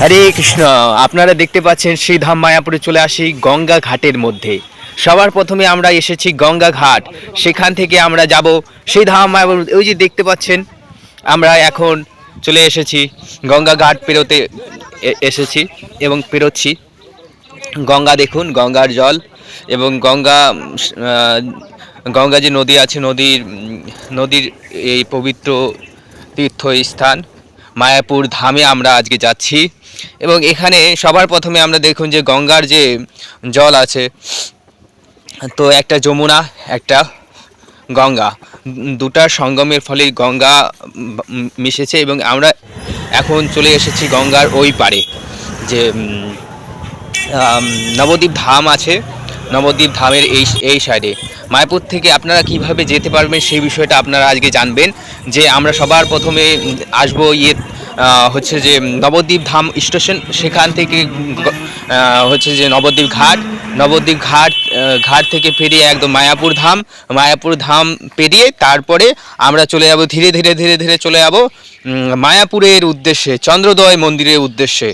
হরে কৃষ্ণ, আপনারা দেখতে পাচ্ছেন শ্রীধাম মায়াপুরে চলে আসি গঙ্গা ঘাটের মধ্যে। সবার প্রথমে আমরা এসেছি গঙ্গা ঘাট, সেখান থেকে আমরা যাব শ্রীধাম মায়াপুর, ওই যে দেখতে পাচ্ছেন, আমরা এখন চলে এসেছি গঙ্গা ঘাট পেরোতে এসেছি এবং পেরোচ্ছি। গঙ্গা দেখুন, গঙ্গার জল এবং গঙ্গা গঙ্গা যে নদী আছে, নদীর নদীর এই পবিত্র তীর্থস্থান মায়াপুর ধামে আমরা আজকে যাচ্ছি। এবং এখানে সবার প্রথমে আমরা দেখুন যে গঙ্গার যে জল আছে, তো একটা যমুনা, একটা গঙ্গা। দুটার সঙ্গমের ফলে গঙ্গা মিশেছে এবং আমরা এখন চলে এসেছি গঙ্গার ওই পারে যে নবদ্বীপ ধাম আছে। নবদ্বীপ ধামের এই এই সাইডে। মায়াপুর থেকে আপনারা কীভাবে যেতে পারবেন সেই বিষয়টা আপনারা আজকে জানবেন, যে আমরা সবার প্রথমে আসব ইয়ে হচ্ছে যে নবদ্বীপ ধাম স্টেশন, সেখান থেকে হচ্ছে যে নবদ্বীপ ঘাট। নবদ্বীপ ঘাট ঘাট থেকে পেরিয়ে একদম মায়াপুর ধাম মায়াপুর ধাম পেরিয়ে তারপরে আমরা চলে যাব, ধীরে ধীরে ধীরে ধীরে চলে যাব মায়াপুরের উদ্দেশ্যে, চন্দ্রোদয় মন্দিরের উদ্দেশ্যে।